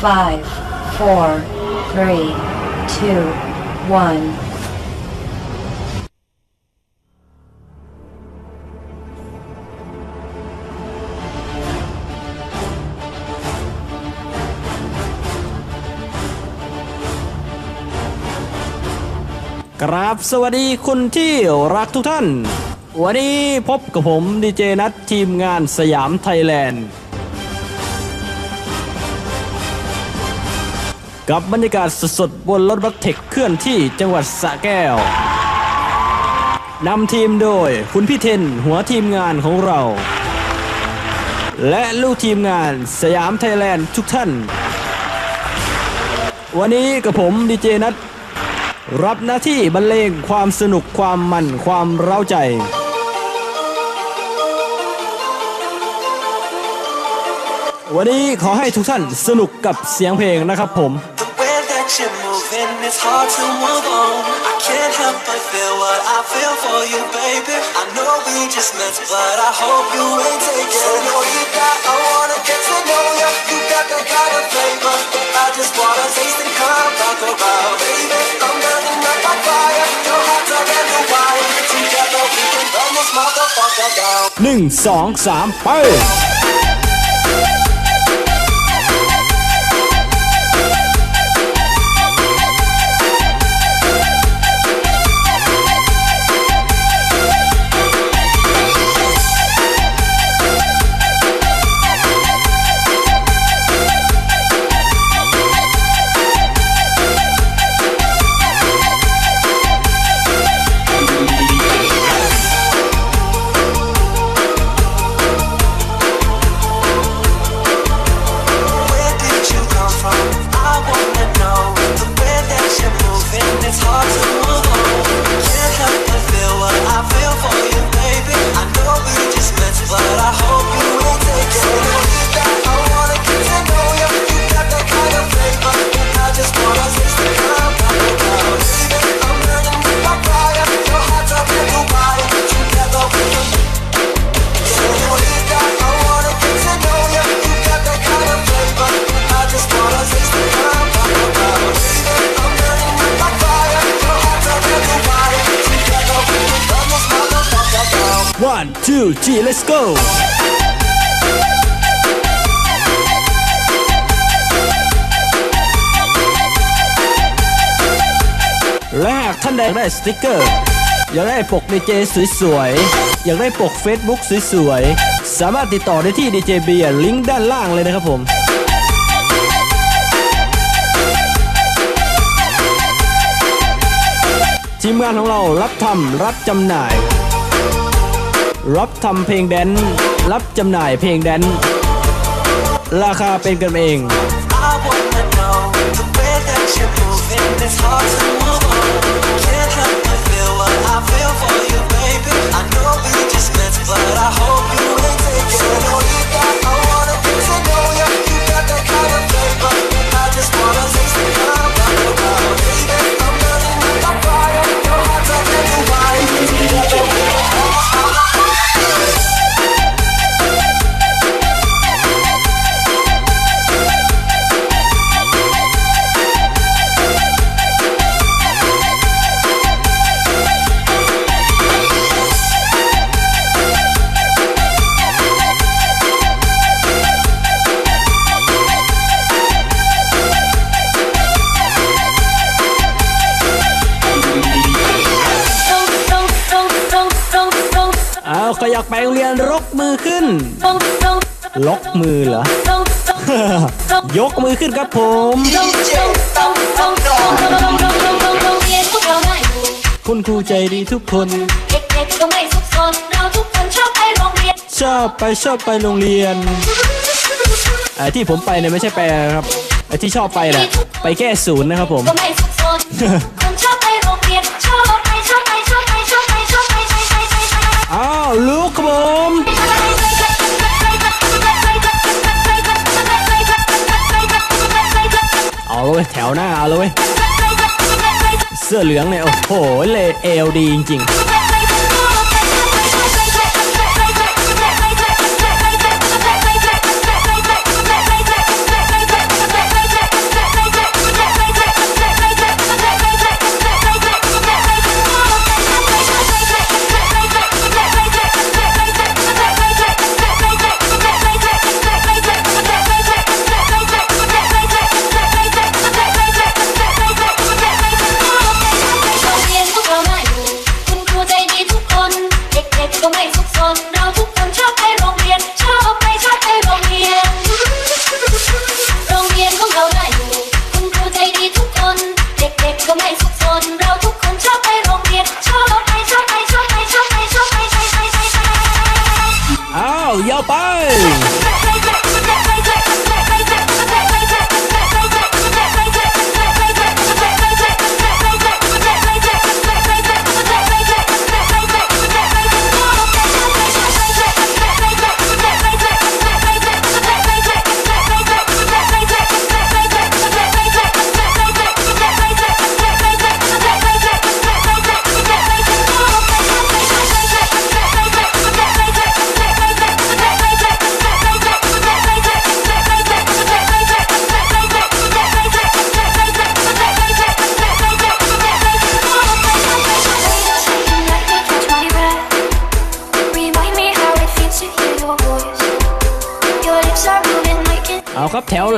Five, four, three, two, one. กราบสวัสดีคุณที่รักทุกท่าน วันนี้พบกับผมดีเจนัททีมงานสยามไทยแลนด์ กับบรรยากาศสดๆบนรถบัสเทคเคลื่อนที่จังหวัดสระแก้วนำทีมโดยคุณพี่เทนหัวทีมงานของเรา และลูกทีมงานสยามไทยแลนด์ทุกท่าน วันนี้กับผมดีเจนัทรับหน้าที่บรรเลงความสนุกความมันความเร้าใจวันนี้ขอให้ทุกท่านสนุกกับเสียงเพลงนะครับผม got you moving, it's hard to move on. I can't help but feel what I feel for you, baby. I know we just met, but I hope you ain't taking so know you got, I wanna get to know you. You got that kind of flavor that I just wanna taste and come back around, baby. I'm burning up my fire, no hot dog and no. Together we can burn this motherfucker down. 1 2 3ไป 2 G let's go และหากท่านใดได้สติกเกอร์ อยากได้ปกดีเจสวยๆ อยากได้ปก Facebook สวยๆ สามารถติดต่อได้ที่ดีเจเบียลิงก์ด้านล่างเลยนะครับผมทีมงานของเรารับทำรับจำหน่าย รับทำเพลงแดนซ์รับจำหน่ายเพลงแดนซ์ราคาเป็นกันเอง ใครอยากไปโรงเรียนรกมือขึ้นลกมือเหรอ ยกมือขึ้นครับผมคุณครูใจดีทุกคน เด็กๆก็ไม่สุกสนเราทุกคนชอบไปโรงเรียน ชอบไปชอบไปโรงเรียนไอ้ที่ผมไปเนี่ยไม่ใช่ไปครับไอ้ที่ชอบไปแหละไปแก้ศูนย์นะครับผม ก็ไม่สุขสนคนชอบไปโรงเรียนชอบาวลูกครับผมเอาเลยแถวหน้าเอาเลยเว้ยเสื้อเหลืองเนี่ยโอ้โหเลยเอลดีจริง ๆ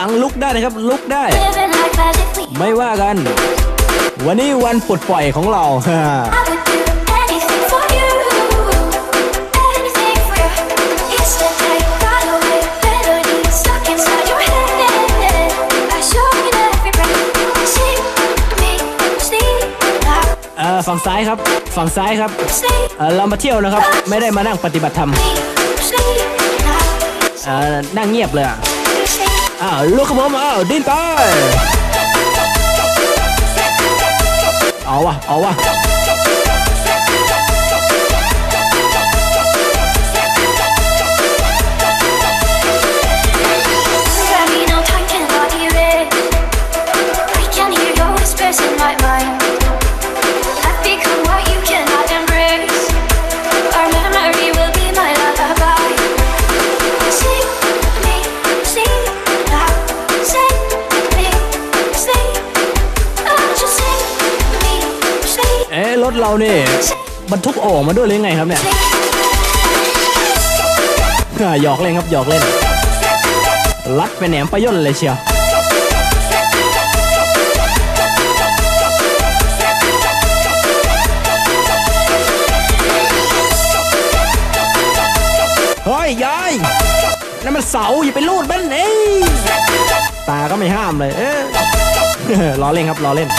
หลังลุกได้นะครับ ลุกได้ Living life as if we ไม่ว่ากัน วันนี้วันปลดปล่อยของเรา I would do anything for you. Anything for you. Yesterday got away. Melody stuck inside your head. I show you every breath. See me sleep now. เอ่อฝั่งซ้ายครับ ฝั่งซ้ายครับ Sleep เอ่อเรามาเที่ยวนะครับ ไม่ได้มานั่งปฏิบัติธรรม me sleep now. เอ่อนั่งเงียบเลยอะ Sleep. อ้าวลูกครับผมอ้าวดิ้นไปเอาวะเอาวะ เรถเนี่ยบรรทุกโอ่งมาด้วยหรือไงครับเนี่ยหยอกเล่นครับหยอกเล่นรัดไปแหนมไปย่นเลยเชียวเฮ้ยยายนั่นมันเสาอย่าไปลูดมันเอ้ตาก็ไม่ห้ามเลย เอ๊ะล้อเล่นครับล้อเล่น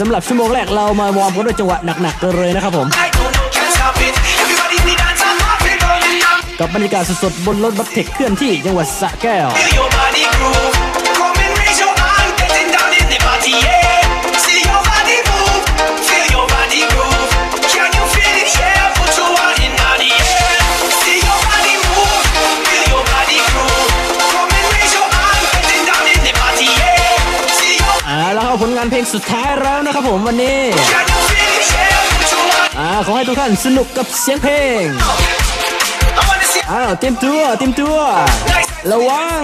สำหรับชั่วโมงแรกเรามาวอร์มกันด้วยจังหวะหนักๆกันเลยนะครับผม กับบรรยากาศสดๆบนรถบัสเทคเคลื่อนที่จังหวัดสระแก้วผลงานเพลงสุดท้าย ผมวันนี้ อ่าขอให้ทุกท่านสนุกกับเสียงเพลง อ้าวเตรียมตัวเตรียมตัว ระวัง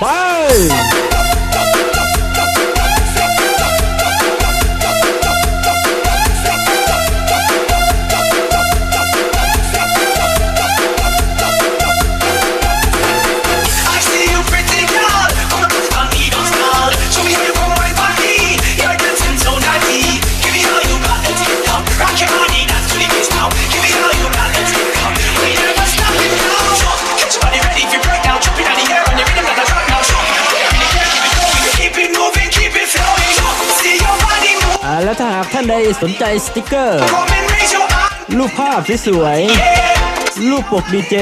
ไปากท่านใดสนใจสติกเกอร์ รูปภาพสวยๆรูปปกดีเจ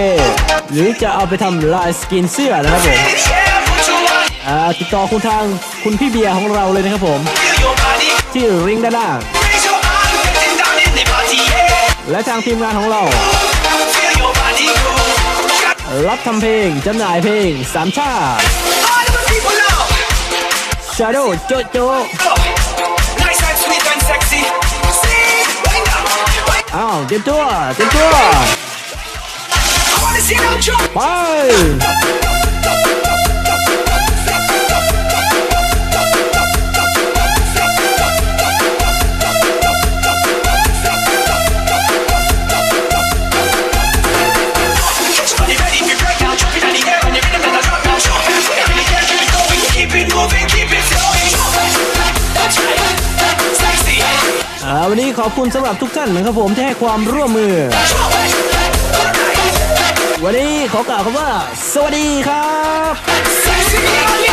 หรือจะเอาไปทำลายสกินเสื้อนะครับผมอ่าติดต่อคุณทางคุณพี่เบียร์ของเราเลยนะครับผม ที่ริงด้านล่างและทางทีมงานของเรา รับทำเพลงจำหน่ายเพลงสามชาติ Shadow โจโจ wind อ้าวเต วันนี้ขอบคุณสำหรับทุกท่านนะครับผมที่ให้ความร่วมมือ วันนี้ขอกล่าวคำว่า สวัสดีครับ